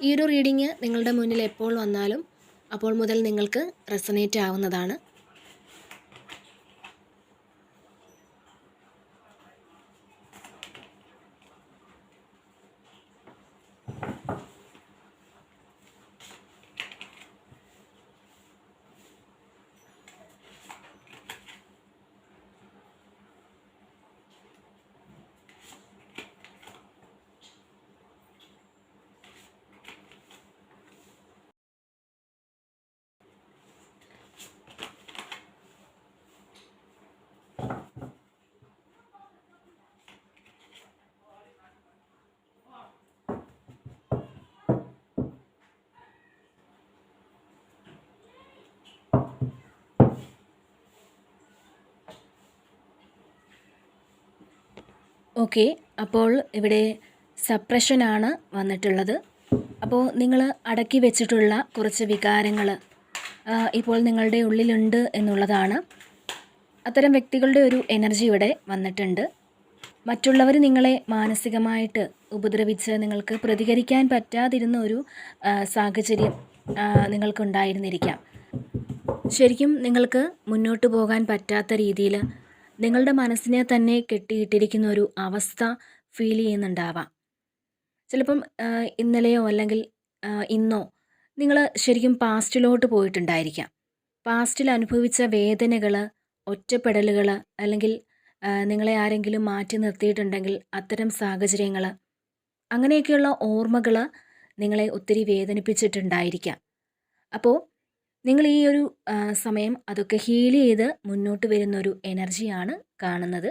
ഈ ഒരു റീഡിങ് നിങ്ങളുടെ മുന്നിൽ എപ്പോൾ വന്നാലും അപ്പോൾ മുതൽ നിങ്ങൾക്ക് റെസനേറ്റ് ആവുന്നതാണ്. ഓക്കെ അപ്പോൾ ഇവിടെ സപ്രഷനാണ് വന്നിട്ടുള്ളത്. അപ്പോൾ നിങ്ങൾ അടക്കി വെച്ചിട്ടുള്ള കുറച്ച് വികാരങ്ങൾ ഇപ്പോൾ നിങ്ങളുടെ ഉള്ളിലുണ്ട് എന്നുള്ളതാണ്. അത്തരം വ്യക്തികളുടെ ഒരു എനർജി ഇവിടെ വന്നിട്ടുണ്ട്. മറ്റുള്ളവർ നിങ്ങളെ മാനസികമായിട്ട് ഉപദ്രവിച്ച് നിങ്ങൾക്ക് പ്രതികരിക്കാൻ പറ്റാതിരുന്ന ഒരു സാഹചര്യം നിങ്ങൾക്കുണ്ടായിരുന്നിരിക്കാം. ശരിക്കും നിങ്ങൾക്ക് മുന്നോട്ട് പോകാൻ പറ്റാത്ത രീതിയിൽ നിങ്ങളുടെ മനസ്സിനെ തന്നെ കെട്ടിയിട്ടിരിക്കുന്ന ഒരു അവസ്ഥ ഫീൽ ചെയ്യുന്നുണ്ടാവാം. ചിലപ്പം ഇന്നലെയോ അല്ലെങ്കിൽ ഇന്നോ നിങ്ങൾ ശരിക്കും പാസ്റ്റിലോട്ട് പോയിട്ടുണ്ടായിരിക്കാം. പാസ്റ്റിൽ അനുഭവിച്ച വേദനകൾ ഒറ്റപ്പെടലുകൾ അല്ലെങ്കിൽ നിങ്ങളെ ആരെങ്കിലും മാറ്റി നിർത്തിയിട്ടുണ്ടെങ്കിൽ അത്തരം സാഹചര്യങ്ങൾ അങ്ങനെയൊക്കെയുള്ള ഓർമ്മകൾ നിങ്ങളെ ഒത്തിരി വേദനിപ്പിച്ചിട്ടുണ്ടായിരിക്കാം. അപ്പോൾ നിങ്ങൾ ഈ ഒരു സമയം അതൊക്കെ ഹീൽ ചെയ്ത് മുന്നോട്ട് വരുന്ന ഒരു എനർജിയാണ് കാണുന്നത്.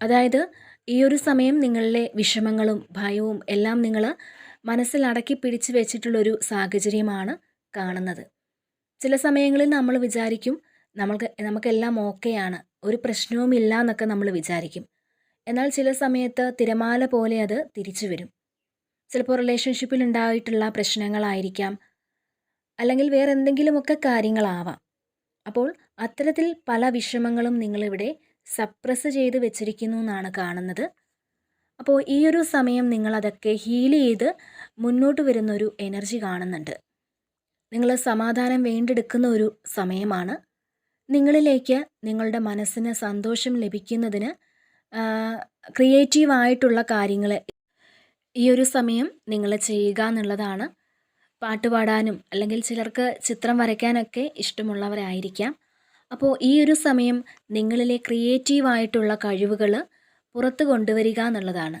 അതായത് ഈ ഒരു സമയം നിങ്ങളിലെ വിഷമങ്ങളും ഭയവും എല്ലാം നിങ്ങൾ മനസ്സിൽ അടക്കി പിടിച്ചു വെച്ചിട്ടുള്ളൊരു സാഹചര്യമാണ് കാണുന്നത്. ചില സമയങ്ങളിൽ നമ്മൾ വിചാരിക്കും നമ്മൾക്ക് നമുക്കെല്ലാം ഓക്കെയാണ് ഒരു പ്രശ്നവുമില്ല എന്നൊക്കെ നമ്മൾ വിചാരിക്കും. എന്നാൽ ചില സമയത്ത് തിരമാല പോലെ അത് തിരിച്ചു വരും. ചിലപ്പോൾ റിലേഷൻഷിപ്പിൽ ഉണ്ടായിട്ടുള്ള പ്രശ്നങ്ങളായിരിക്കാം അല്ലെങ്കിൽ വേറെ എന്തെങ്കിലുമൊക്കെ കാര്യങ്ങളാവാം. അപ്പോൾ അത്തരത്തിൽ പല വിഷമങ്ങളും നിങ്ങളിവിടെ സപ്രസ് ചെയ്ത് വെച്ചിരിക്കുന്നു എന്നാണ് കാണുന്നത്. അപ്പോൾ ഈ ഒരു സമയം നിങ്ങളതൊക്കെ ഹീൽ ചെയ്ത് മുന്നോട്ട് വരുന്ന ഒരു എനർജി കാണുന്നുണ്ട്. നിങ്ങൾ സമാധാനം വേണ്ടെടുക്കുന്ന ഒരു സമയമാണ്. നിങ്ങളിലേക്ക് നിങ്ങളുടെ മനസ്സിന് സന്തോഷം ലഭിക്കുന്നതിന് ക്രിയേറ്റീവായിട്ടുള്ള കാര്യങ്ങൾ ഈ ഒരു സമയം നിങ്ങൾ ചെയ്യുക എന്നുള്ളതാണ്. പാട്ട് പാടാനും അല്ലെങ്കിൽ ചിലർക്ക് ചിത്രം വരയ്ക്കാനൊക്കെ ഇഷ്ടമുള്ളവരായിരിക്കാം. അപ്പോൾ ഈ ഒരു സമയം നിങ്ങളിലെ ക്രിയേറ്റീവായിട്ടുള്ള കഴിവുകൾ പുറത്തു കൊണ്ടുവരിക എന്നുള്ളതാണ്.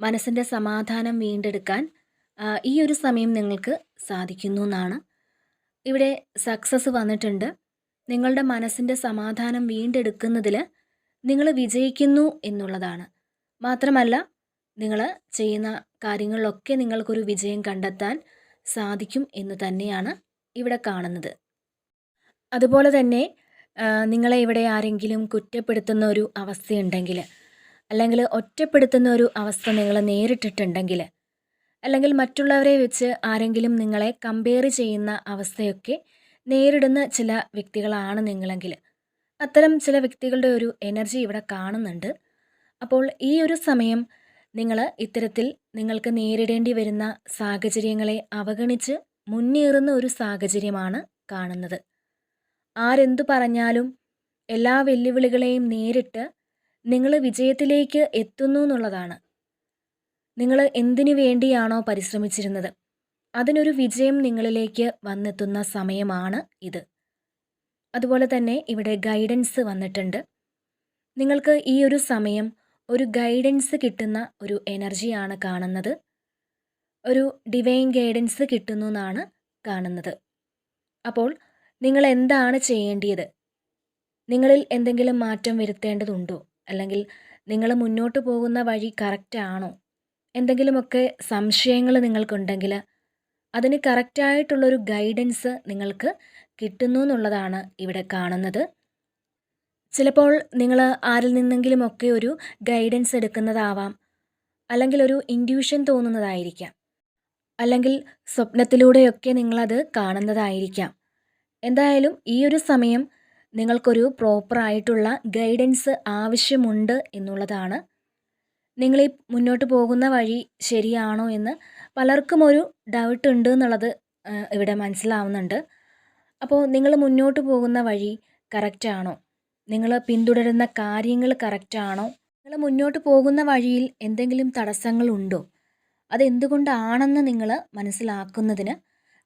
മനസ്സിന്റെ സമാധാനം വീണ്ടെടുക്കാൻ ഈ ഒരു സമയം നിങ്ങൾക്ക് സാധിക്കുന്നു എന്നാണ്. ഇവിടെ സക്സസ് വന്നിട്ടുണ്ട്. നിങ്ങളുടെ മനസ്സിന്റെ സമാധാനം വീണ്ടെടുക്കുന്നതിൽ നിങ്ങൾ വിജയിക്കുന്നു എന്നുള്ളതാണ്. മാത്രമല്ല നിങ്ങൾ ചെയ്യുന്ന കാര്യങ്ങളിലൊക്കെ നിങ്ങൾക്കൊരു വിജയം കണ്ടെത്താൻ സാധിക്കും എന്ന് തന്നെയാണ് ഇവിടെ കാണുന്നത്. അതുപോലെ തന്നെ നിങ്ങളെ ഇവിടെ ആരെങ്കിലും കുറ്റപ്പെടുത്തുന്ന ഒരു അവസ്ഥയുണ്ടെങ്കിൽ അല്ലെങ്കിൽ ഒറ്റപ്പെടുത്തുന്ന ഒരു അവസ്ഥ നിങ്ങൾ നേരിട്ടിട്ടുണ്ടെങ്കിൽ അല്ലെങ്കിൽ മറ്റുള്ളവരെ വെച്ച് ആരെങ്കിലും നിങ്ങളെ കമ്പയർ ചെയ്യുന്ന അവസ്ഥയൊക്കെ നേരിടുന്ന ചില വ്യക്തികളാണ് നിങ്ങളെങ്കിൽ അത്തരം ചില വ്യക്തികളുടെ ഒരു എനർജി ഇവിടെ കാണുന്നുണ്ട്. അപ്പോൾ ഈ ഒരു സമയം നിങ്ങൾ ഇത്തരത്തിൽ നിങ്ങൾക്ക് നേരിടേണ്ടി വരുന്ന സാഹചര്യങ്ങളെ അവഗണിച്ച് മുന്നേറുന്ന ഒരു സാഹചര്യമാണ് കാണുന്നത്. ആരെന്തു പറഞ്ഞാലും എല്ലാ വെല്ലുവിളികളെയും നേരിട്ട് നിങ്ങൾ വിജയത്തിലേക്ക് എത്തുന്നു എന്നുള്ളതാണ്. നിങ്ങൾ എന്തിനു വേണ്ടിയാണോ പരിശ്രമിച്ചിരുന്നത്? അതിനൊരു വിജയം നിങ്ങളിലേക്ക് വന്നെത്തുന്ന സമയമാണ് ഇത്. അതുപോലെ തന്നെ ഇവിടെ ഗൈഡൻസ് വന്നിട്ടുണ്ട്. നിങ്ങൾക്ക് ഈ ഒരു സമയം ഒരു ഗൈഡൻസ് കിട്ടുന്ന ഒരു എനർജിയാണ് കാണുന്നത്. ഒരു ഡിവൈൻ ഗൈഡൻസ് കിട്ടുന്നു എന്നാണ് കാണുന്നത്. അപ്പോൾ നിങ്ങൾ എന്താണ് ചെയ്യേണ്ടത് നിങ്ങളിൽ എന്തെങ്കിലും മാറ്റം വരുത്തേണ്ടതുണ്ടോ? അല്ലെങ്കിൽ നിങ്ങൾ മുന്നോട്ട് പോകുന്ന വഴി കറക്റ്റ് ആണോ? എന്തെങ്കിലുമൊക്കെ സംശയങ്ങൾ നിങ്ങൾക്കുണ്ടെങ്കിൽ അതിന് കറക്റ്റായിട്ടുള്ളൊരു ഗൈഡൻസ് നിങ്ങൾക്ക് കിട്ടുന്നു എന്നുള്ളതാണ് ഇവിടെ കാണുന്നത്. ചിലപ്പോൾ നിങ്ങൾ ആരിൽ നിന്നെങ്കിലുമൊക്കെ ഒരു ഗൈഡൻസ് എടുക്കുന്നതാവാം. അല്ലെങ്കിൽ ഒരു ഇൻഡ്യൂഷൻ തോന്നുന്നതായിരിക്കാം. അല്ലെങ്കിൽ സ്വപ്നത്തിലൂടെയൊക്കെ നിങ്ങളത് കാണുന്നതായിരിക്കാം. എന്തായാലും ഈ ഒരു സമയം നിങ്ങൾക്കൊരു പ്രോപ്പറായിട്ടുള്ള ഗൈഡൻസ് ആവശ്യമുണ്ട് എന്നുള്ളതാണ്. നിങ്ങൾ ഈ മുന്നോട്ട് പോകുന്ന വഴി ശരിയാണോ എന്ന് പലർക്കും ഒരു ഡൗട്ട് ഉണ്ട് എന്നുള്ളത് ഇവിടെ മനസ്സിലാവുന്നുണ്ട്. അപ്പോൾ നിങ്ങൾ മുന്നോട്ട് പോകുന്ന വഴി കറക്റ്റാണോ നിങ്ങൾ പിന്തുടരുന്ന കാര്യങ്ങൾ കറക്റ്റാണോ? നിങ്ങൾ മുന്നോട്ട് പോകുന്ന വഴിയിൽ എന്തെങ്കിലും തടസ്സങ്ങളുണ്ടോ? അതെന്തുകൊണ്ടാണെന്ന് നിങ്ങൾ മനസ്സിലാക്കുന്നതിന്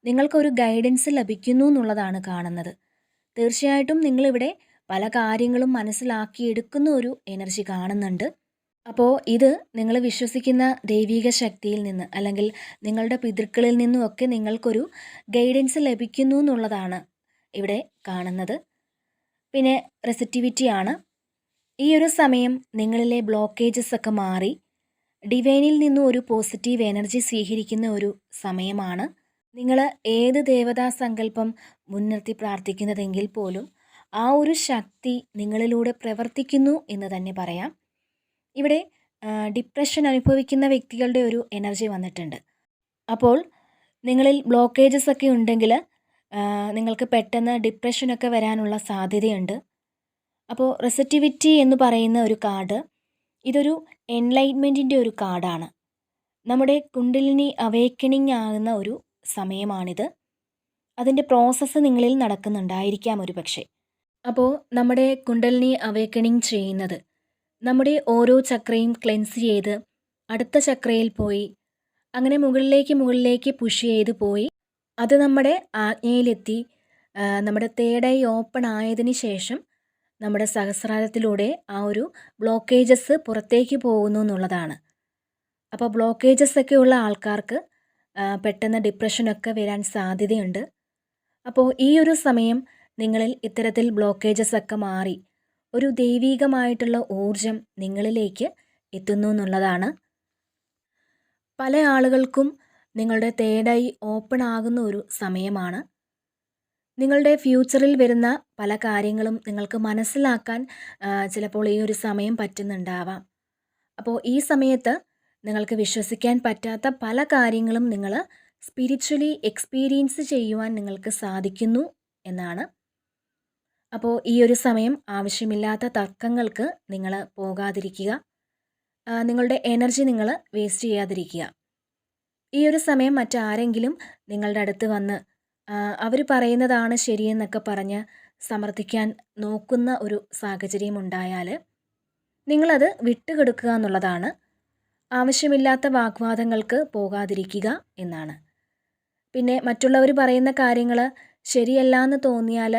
നിങ്ങൾക്കൊരു ഗൈഡൻസ് ലഭിക്കുന്നു എന്നുള്ളതാണ് കാണുന്നത്. തീർച്ചയായിട്ടും നിങ്ങളിവിടെ പല കാര്യങ്ങളും മനസ്സിലാക്കിയെടുക്കുന്ന ഒരു എനർജി കാണുന്നുണ്ട്. അപ്പോൾ ഇത് നിങ്ങൾ വിശ്വസിക്കുന്ന ദൈവിക ശക്തിയിൽ നിന്ന് അല്ലെങ്കിൽ നിങ്ങളുടെ പിതൃക്കളിൽ നിന്നുമൊക്കെ നിങ്ങൾക്കൊരു ഗൈഡൻസ് ലഭിക്കുന്നു എന്നുള്ളതാണ് ഇവിടെ കാണുന്നത്. പിന്നെ റെസിറ്റിവിറ്റിയാണ് ഈ ഒരു സമയം നിങ്ങളിലെ ബ്ലോക്കേജസ് ഒക്കെ മാറി ഡിവൈനിൽ നിന്നും ഒരു പോസിറ്റീവ് എനർജി സ്വീകരിക്കുന്ന ഒരു സമയമാണ്. നിങ്ങൾ ഏത് ദേവതാ സങ്കല്പം മുൻനിർത്തി പ്രാർത്ഥിക്കുന്നതെങ്കിൽ പോലും ആ ഒരു ശക്തി നിങ്ങളിലൂടെ പ്രവർത്തിക്കുന്നു എന്ന് തന്നെ പറയാം. ഇവിടെ ഡിപ്രഷൻ അനുഭവിക്കുന്ന വ്യക്തികളുടെ ഒരു എനർജി വന്നിട്ടുണ്ട്. അപ്പോൾ നിങ്ങളിൽ ബ്ലോക്കേജസ് ഒക്കെ ഉണ്ടെങ്കിൽ നിങ്ങൾക്ക് പെട്ടെന്ന് ഡിപ്രഷനൊക്കെ വരാനുള്ള സാധ്യതയുണ്ട്. അപ്പോൾ റെസറ്റിവിറ്റി എന്ന് പറയുന്ന ഒരു കാർഡ് ഇതൊരു എൻലൈറ്റ്മെന്റിന്റെ ഒരു കാർഡാണ്. നമ്മുടെ കുണ്ടലിനി അവേക്കണിങ് ആകുന്ന ഒരു സമയമാണിത്. അതിന്റെ പ്രോസസ്സ് നിങ്ങളിൽ നടക്കുന്നുണ്ടായിരിക്കാം ഒരു പക്ഷേ. അപ്പോൾ നമ്മുടെ കുണ്ടലിനി അവേക്കണിങ് ചെയ്യുന്നത് നമ്മുടെ ഓരോ ചക്രയും ക്ലെൻസ് ചെയ്ത് അടുത്ത ചക്രയിൽ പോയി അങ്ങനെ മുകളിലേക്ക് മുകളിലേക്ക് പുഷ് ചെയ്ത് പോയി അത് നമ്മുടെ ആജ്ഞയിലെത്തി നമ്മുടെ തേടൈ ഓപ്പൺ ആയതിന് ശേഷം നമ്മുടെ സഹസ്രാരത്തിലൂടെ ആ ഒരു ബ്ലോക്കേജസ് പുറത്തേക്ക് പോകുന്നു എന്നുള്ളതാണ്. അപ്പോൾ ബ്ലോക്കേജസ് ഒക്കെ ഉള്ള ആൾക്കാർക്ക് പെട്ടെന്ന് ഡിപ്രഷനൊക്കെ വരാൻ സാധ്യതയുണ്ട്. അപ്പോൾ ഈ ഒരു സമയം നിങ്ങളിൽ ഇത്തരത്തിൽ ബ്ലോക്കേജസ് ഒക്കെ മാറി ഒരു ദൈവീകമായിട്ടുള്ള ഊർജം നിങ്ങളിലേക്ക് എത്തുന്നു എന്നുള്ളതാണ്. പല ആളുകൾക്കും നിങ്ങളുടെ തേടായി ഓപ്പൺ ആകുന്ന ഒരു സമയമാണ്. നിങ്ങളുടെ ഫ്യൂച്ചറിൽ വരുന്ന പല കാര്യങ്ങളും നിങ്ങൾക്ക് മനസ്സിലാക്കാൻ ചിലപ്പോൾ ഈ ഒരു സമയം പറ്റുന്നുണ്ടാവാം. അപ്പോൾ ഈ സമയത്ത് നിങ്ങൾക്ക് വിശ്വസിക്കാൻ പറ്റാത്ത പല കാര്യങ്ങളും നിങ്ങൾ സ്പിരിച്വലി എക്സ്പീരിയൻസ് ചെയ്യുവാൻ നിങ്ങൾക്ക് സാധിക്കുന്നു എന്നാണ്. അപ്പോൾ ഈ ഒരു സമയം ആവശ്യമില്ലാത്ത തർക്കങ്ങൾക്ക് നിങ്ങൾ പോകാതിരിക്കുക. നിങ്ങളുടെ എനർജി നിങ്ങൾ വേസ്റ്റ് ചെയ്യാതിരിക്കുക. ഈ ഒരു സമയം മറ്റാരെങ്കിലും നിങ്ങളുടെ അടുത്ത് വന്ന് അവർ പറയുന്നതാണ് ശരിയെന്നൊക്കെ പറഞ്ഞ് സമർത്ഥിക്കാൻ നോക്കുന്ന ഒരു സാഹചര്യം ഉണ്ടായാൽ നിങ്ങളത് വിട്ടുകൊടുക്കുക എന്നുള്ളതാണ്. ആവശ്യമില്ലാത്ത വാഗ്വാദങ്ങൾക്ക് പോകാതിരിക്കുക എന്നാണ്. പിന്നെ മറ്റുള്ളവർ പറയുന്ന കാര്യങ്ങൾ ശരിയല്ല എന്ന് തോന്നിയാൽ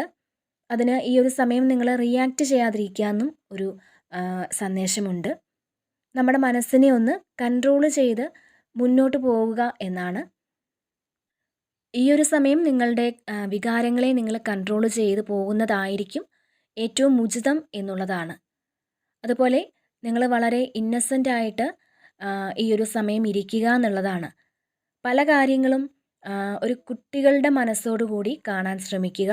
അതിന് ഈ ഒരു സമയം നിങ്ങൾ റിയാക്റ്റ് ചെയ്യാതിരിക്കുക എന്നും ഒരു സന്ദേശമുണ്ട്. നമ്മുടെ മനസ്സിനെ ഒന്ന് കൺട്രോൾ ചെയ്ത് മുന്നോട്ട് പോവുക എന്നാണ്. ഈ ഒരു സമയം നിങ്ങളുടെ വികാരങ്ങളെ നിങ്ങൾ കൺട്രോൾ ചെയ്ത് പോകുന്നതായിരിക്കും ഏറ്റവും ഉചിതം എന്നുള്ളതാണ്. അതുപോലെ നിങ്ങൾ വളരെ ഇന്നസെന്റ് ആയിട്ട് ഈ ഒരു സമയം ഇരിക്കുക എന്നുള്ളതാണ്. പല കാര്യങ്ങളും ഒരു കുട്ടികളുടെ മനസ്സോടുകൂടി കാണാൻ ശ്രമിക്കുക.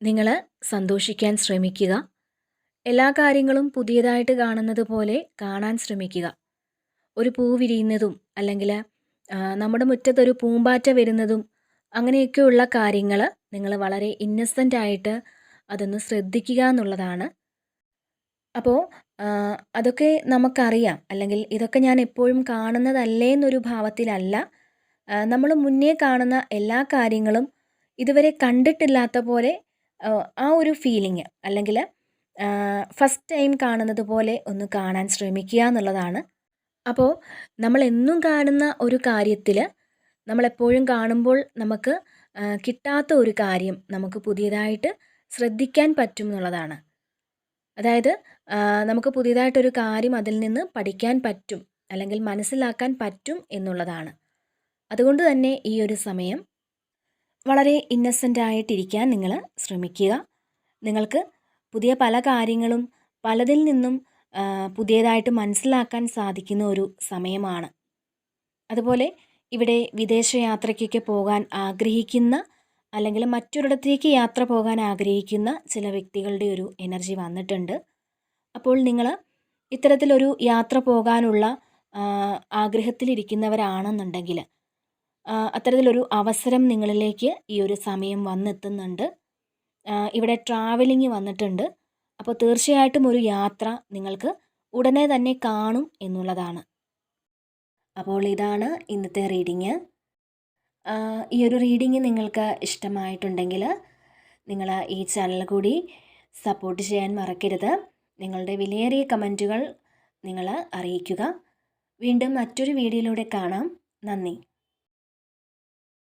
നിങ്ങൾ സന്തോഷിക്കാൻ ശ്രമിക്കുക. എല്ലാ കാര്യങ്ങളും പുതിയതായിട്ട് കാണുന്നത് പോലെ കാണാൻ ശ്രമിക്കുക. ഒരു പൂ വിരിയുന്നതും അല്ലെങ്കിൽ നമ്മുടെ മുറ്റത്തൊരു പൂമ്പാറ്റ വരുന്നതും അങ്ങനെയൊക്കെയുള്ള കാര്യങ്ങൾ നിങ്ങൾ വളരെ ഇന്നസെന്റ് ആയിട്ട് അതൊന്ന് ശ്രദ്ധിക്കുക എന്നുള്ളതാണ്. അപ്പോൾ അതൊക്കെ നമുക്കറിയാം. അല്ലെങ്കിൽ ഇതൊക്കെ ഞാൻ എപ്പോഴും കാണുന്നതല്ലേ എന്നൊരു ഭാവത്തിലല്ല. നമ്മൾ മുന്നേ കാണുന്ന എല്ലാ കാര്യങ്ങളും ഇതുവരെ കണ്ടിട്ടില്ലാത്ത പോലെ ആ ഒരു ഫീലിംഗ് അല്ലെങ്കിൽ ഫസ്റ്റ് ടൈം കാണുന്നത് പോലെ ഒന്ന് കാണാൻ ശ്രമിക്കുക എന്നുള്ളതാണ്. അപ്പോൾ നമ്മൾ എന്നും കാണുന്ന ഒരു കാര്യത്തിൽ നമ്മളെപ്പോഴും കാണുമ്പോൾ നമുക്ക് കിട്ടാത്ത ഒരു കാര്യം നമുക്ക് പുതിയതായിട്ട് ശ്രദ്ധിക്കാൻ പറ്റും എന്നുള്ളതാണ്. അതായത് നമുക്ക് പുതിയതായിട്ടൊരു കാര്യം അതിൽ നിന്ന് പഠിക്കാൻ പറ്റും അല്ലെങ്കിൽ മനസ്സിലാക്കാൻ പറ്റും എന്നുള്ളതാണ്. അതുകൊണ്ട് തന്നെ ഈ ഒരു സമയം വളരെ ഇന്നസെന്റ് ആയിട്ടിരിക്കാൻ നിങ്ങൾ ശ്രമിക്കുക. നിങ്ങൾക്ക് പുതിയ പല കാര്യങ്ങളും പലതിൽ നിന്നും പുതിയതായിട്ട് മനസ്സിലാക്കാൻ സാധിക്കുന്ന ഒരു സമയമാണ്. അതുപോലെ ഇവിടെ വിദേശയാത്രയ്ക്കൊക്കെ പോകാൻ ആഗ്രഹിക്കുന്ന അല്ലെങ്കിൽ മറ്റൊരിടത്തേക്ക് യാത്ര പോകാൻ ആഗ്രഹിക്കുന്ന ചില വ്യക്തികളുടെ ഒരു എനർജി വന്നിട്ടുണ്ട്. അപ്പോൾ നിങ്ങൾ ഇത്തരത്തിലൊരു യാത്ര പോകാനുള്ള ആഗ്രഹത്തിലിരിക്കുന്നവരാണെന്നുണ്ടെങ്കിൽ അത്തരത്തിലൊരു അവസരം നിങ്ങളിലേക്ക് ഈ ഒരു സമയം വന്നെത്തുന്നുണ്ട്. ഇവിടെ ട്രാവലിംഗ് വന്നിട്ടുണ്ട്. അപ്പോൾ തീർച്ചയായിട്ടും ഒരു യാത്ര നിങ്ങൾക്ക് ഉടനെ തന്നെ കാണും എന്നുള്ളതാണ്. അപ്പോൾ ഇതാണ് ഇന്നത്തെ റീഡിങ് ഈ ഒരു റീഡിങ് നിങ്ങൾക്ക് ഇഷ്ടമായിട്ടുണ്ടെങ്കിൽ നിങ്ങൾ ഈ ചാനൽ കൂടി സപ്പോർട്ട് ചെയ്യാൻ മറക്കരുത്. നിങ്ങളുടെ വിലയേറിയ കമന്റുകൾ നിങ്ങൾ അറിയിക്കുക. വീണ്ടും മറ്റൊരു വീഡിയോയിലൂടെ കാണാം. നന്ദി.